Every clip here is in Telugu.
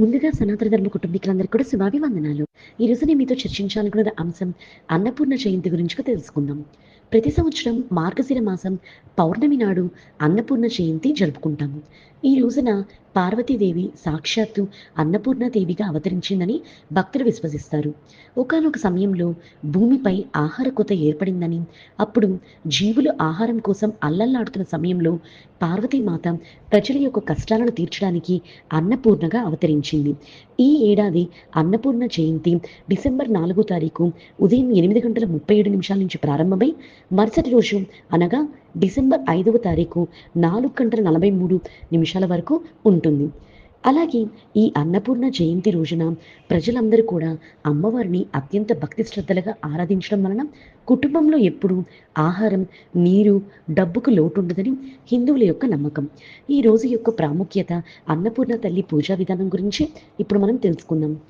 ముందుగా సనాతన ధర్మ కుటుంబీకులందరికీ కూడా శుభాభివందనాలు. ఈ రోజు నేను మీతో చర్చించాలనుకున్న అంశం అన్నపూర్ణ జయంతి గురించి తెలుసుకుందాం. ప్రతి సంవత్సరం మార్గశిర మాసం పౌర్ణమి నాడు అన్నపూర్ణ జయంతి జరుపుకుంటాము. ఈ రోజున పార్వతీదేవి సాక్షాత్తు అన్నపూర్ణాదేవిగా అవతరించిందని భక్తులు విశ్వసిస్తారు. ఒకనొక సమయంలో భూమిపై ఆహార కొత ఏర్పడిందని అప్పుడు జీవులు ఆహారం కోసం అల్లల్లాడుతున్న సమయంలో పార్వతీమాత ప్రజల యొక్క కష్టాలను తీర్చడానికి అన్నపూర్ణగా అవతరించింది. ఈ ఏడాది అన్నపూర్ణ జయంతి డిసెంబర్ నాలుగో తారీఖు ఉదయం ఎనిమిది గంటల ముప్పై ఏడు నిమిషాల నుంచి ప్రారంభమై మరుసటి రోజు అనగా డిసెంబర్ ఐదవ తారీఖు నాలుగు గంటల నలభై మూడు నిమిషాల వరకు ఉంటుంది. అలాగే ఈ అన్నపూర్ణ జయంతి రోజున ప్రజలందరూ కూడా అమ్మవారిని అత్యంత భక్తి శ్రద్ధలుగా ఆరాధించడం వలన కుటుంబంలో ఎప్పుడూ ఆహారం నీరు డబ్బుకు లోటు ఉండదని హిందువుల యొక్క నమ్మకం. ఈ రోజు యొక్క ప్రాముఖ్యత అన్నపూర్ణ తల్లి పూజా విధానం గురించి ఇప్పుడు మనం తెలుసుకుందాం.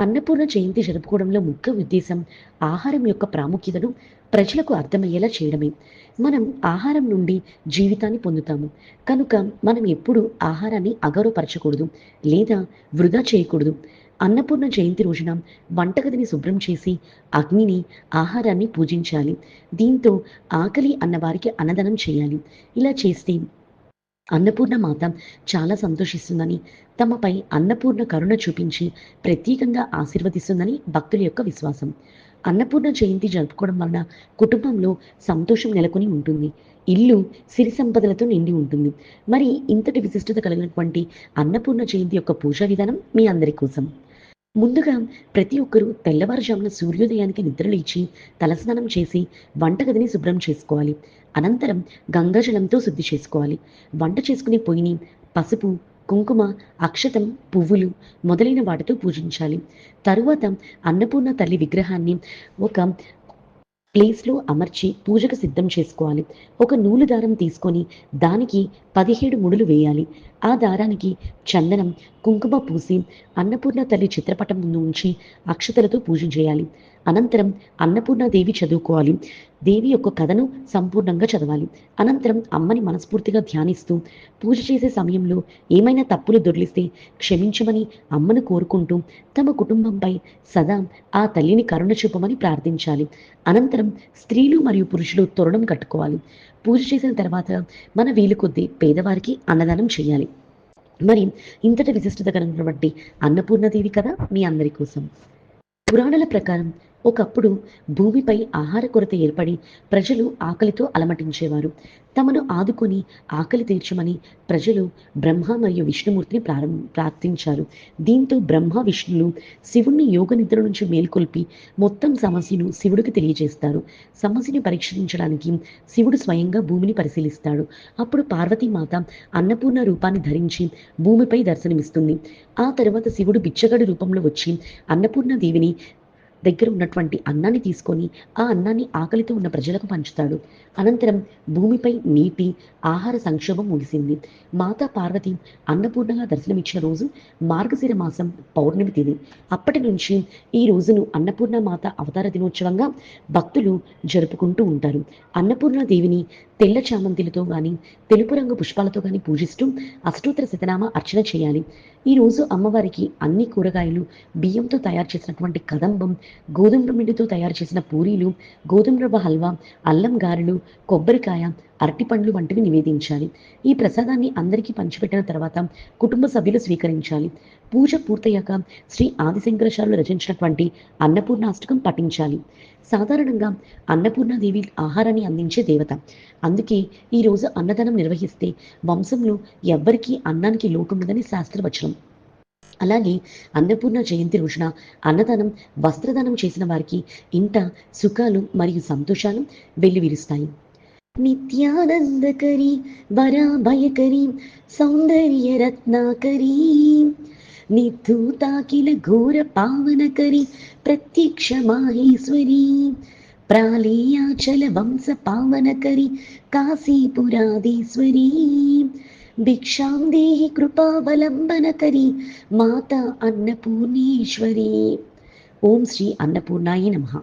అన్నపూర్ణ జయంతి జరుపుకోవడంలో ముఖ్య ఉద్దేశం ఆహారం యొక్క ప్రాముఖ్యతను ప్రజలకు అర్థమయ్యేలా చేయడమే. మనం ఆహారం నుండి జీవితాన్ని పొందుతాము. కనుక మనం ఎప్పుడు ఆహారాన్ని అగౌరవపరచకూడదు లేదా వృధా చేయకూడదు. అన్నపూర్ణ జయంతి రోజున వంటగదిని శుభ్రం చేసి అగ్నిని ఆహారాన్ని పూజించాలి. దీంతో ఆకలి అన్నవారికి అన్నదానం చేయాలి. ఇలా చేస్తే అన్నపూర్ణ మాత చాలా సంతోషిస్తుందని తమపై అన్నపూర్ణ కరుణ చూపించి ప్రత్యేకంగా ఆశీర్వదిస్తుందని భక్తుల యొక్క విశ్వాసం. అన్నపూర్ణ జయంతి జరుపుకోవడం వలన కుటుంబంలో సంతోషం నెలకొని ఉంటుంది. ఇల్లు సిరి సంపదలతో నిండి ఉంటుంది. మరి ఇంతటి విశిష్టత కలిగినటువంటి అన్నపూర్ణ జయంతి యొక్క పూజా విధానం మీ అందరి కోసం. ముందుగా ప్రతి ఒక్కరూ తెల్లవారుజామున సూర్యోదయానికి నిద్రలేచి తలస్నానం చేసి వంటగదిని శుభ్రం చేసుకోవాలి. అనంతరం గంగాజలంతో శుద్ధి చేసుకోవాలి. వంట చేసుకునే పొయ్యిని పసుపు కుంకుమ అక్షతం పువ్వులు మొదలైన వాటితో పూజించాలి. తరువాత అన్నపూర్ణ తల్లి విగ్రహాన్ని ఒక ప్లేస్లో అమర్చి పూజకు సిద్ధం చేసుకోవాలి. ఒక నూలు దారం తీసుకొని దానికి పదిహేడు ముడులు వేయాలి. ఆ దారానికి చందనం కుంకుమ పూసి అన్నపూర్ణ తల్లి చిత్రపటం ముందు ఉంచి అక్షతలతో పూజ చేయాలి. అనంతరం అన్నపూర్ణ దేవి చదువుకోవాలి. దేవి యొక్క కథను సంపూర్ణంగా చదవాలి. అనంతరం అమ్మని మనస్ఫూర్తిగా ధ్యానిస్తూ పూజ చేసే సమయంలో ఏమైనా తప్పులు దొర్లిస్తే క్షమించమని అమ్మను కోరుకుంటూ తమ కుటుంబంపై సదా ఆ తల్లిని కరుణ చూపమని ప్రార్థించాలి. అనంతరం స్త్రీలు మరియు పురుషులు తొరణం కట్టుకోవాలి. పూజ చేసిన తర్వాత మన వీలు కొద్దీ పేదవారికి అన్నదానం చేయాలి. మరి ఇంతటి విశిష్టత కలిగినటువంటి అన్నపూర్ణదేవి కదా మీ అందరి కోసం. పురాణాల ప్రకారం ఒకప్పుడు భూమిపై ఆహార కొరత ఏర్పడి ప్రజలు ఆకలితో అలమటించేవారు. తమను ఆదుకొని ఆకలి తీర్చమని ప్రజలు బ్రహ్మ మరియు విష్ణుమూర్తిని ప్రారంభ ప్రార్థించారు. దీంతో బ్రహ్మ విష్ణులు శివుణ్ణి యోగ నిద్ర నుంచి మేల్కొల్పి మొత్తం సమస్యను శివుడికి తెలియజేస్తారు. సమస్యను పరీక్షించడానికి శివుడు స్వయంగా భూమిని పరిశీలిస్తాడు. అప్పుడు పార్వతీమాత అన్నపూర్ణ రూపాన్ని ధరించి భూమిపై దర్శనమిస్తుంది. ఆ తర్వాత శివుడు బిచ్చగడి రూపంలో వచ్చి అన్నపూర్ణ దేవిని దగ్గర ఉన్నటువంటి అన్నాన్ని తీసుకొని ఆ అన్నాన్ని ఆకలితో ఉన్న ప్రజలకు పంచుతాడు. అనంతరం భూమిపై నీటి ఆహార సంక్షోభం ముగిసింది. మాతా పార్వతి అన్నపూర్ణగా దర్శనమిచ్చిన రోజు మార్గశిర మాసం పౌర్ణమి తిది అప్పటి నుంచి ఈ రోజును అన్నపూర్ణ మాత అవతార దినోత్సవంగా భక్తులు జరుపుకుంటూ ఉంటారు. అన్నపూర్ణ దేవిని తెల్ల చామంతిలతో గాని తెలుపు రంగు పుష్పాలతో గాని పూజిస్తూ అష్టోత్తర శతనామ అర్చన చేయాలి. ఈ రోజు అమ్మవారికి అన్ని కూరగాయలు బియ్యంతో తయారు చేసినటువంటి కదంబం గోధుమ పిండితో తయారు చేసిన పూరీలు గోధుమ రవ్వ హల్వా అల్లం గారెలు కొబ్బరికాయ అరటిపండ్లు వంటివి నివేదించాలి. ఈ ప్రసాదాన్ని అందరికీ పంచిపెట్టిన తర్వాత కుటుంబ సభ్యులు స్వీకరించాలి. పూజ పూర్తయ్యాక శ్రీ ఆదిశంకరాచార్యులు రచించినటువంటి అన్నపూర్ణాష్టకం పఠించాలి. సాధారణంగా అన్నపూర్ణాదేవి ఆహారాన్ని అందించే దేవత. అందుకే ఈ రోజు అన్నదానం నిర్వహిస్తే వంశంలో ఎవ్వరికీ అన్నానికి లోటుండదని శాస్త్రవచనం. అలాగే అన్నపూర్ణ జయంతి రోజున అన్నదానం వస్త్రదానం చేసిన వారికి ఇంట సుఖాలు మరియు సంతోషాలు వెల్లివిరుస్తాయి. నిత్యానందకరీ వరాభయకరీ సౌందర్య రత్నాకరీ నిధూతాకిల ఘోర పావనకరి ప్రత్యక్ష మాహేశ్వరీ ప్రాళేయాచల వంశ పావనకరి కాశీపురాధీశ్వరీ భిక్షాం దేహి కృపావలంబనకరి మాత అన్నపూర్ణేశ్వరి ఓం శ్రీ అన్నపూర్ణాయ నమః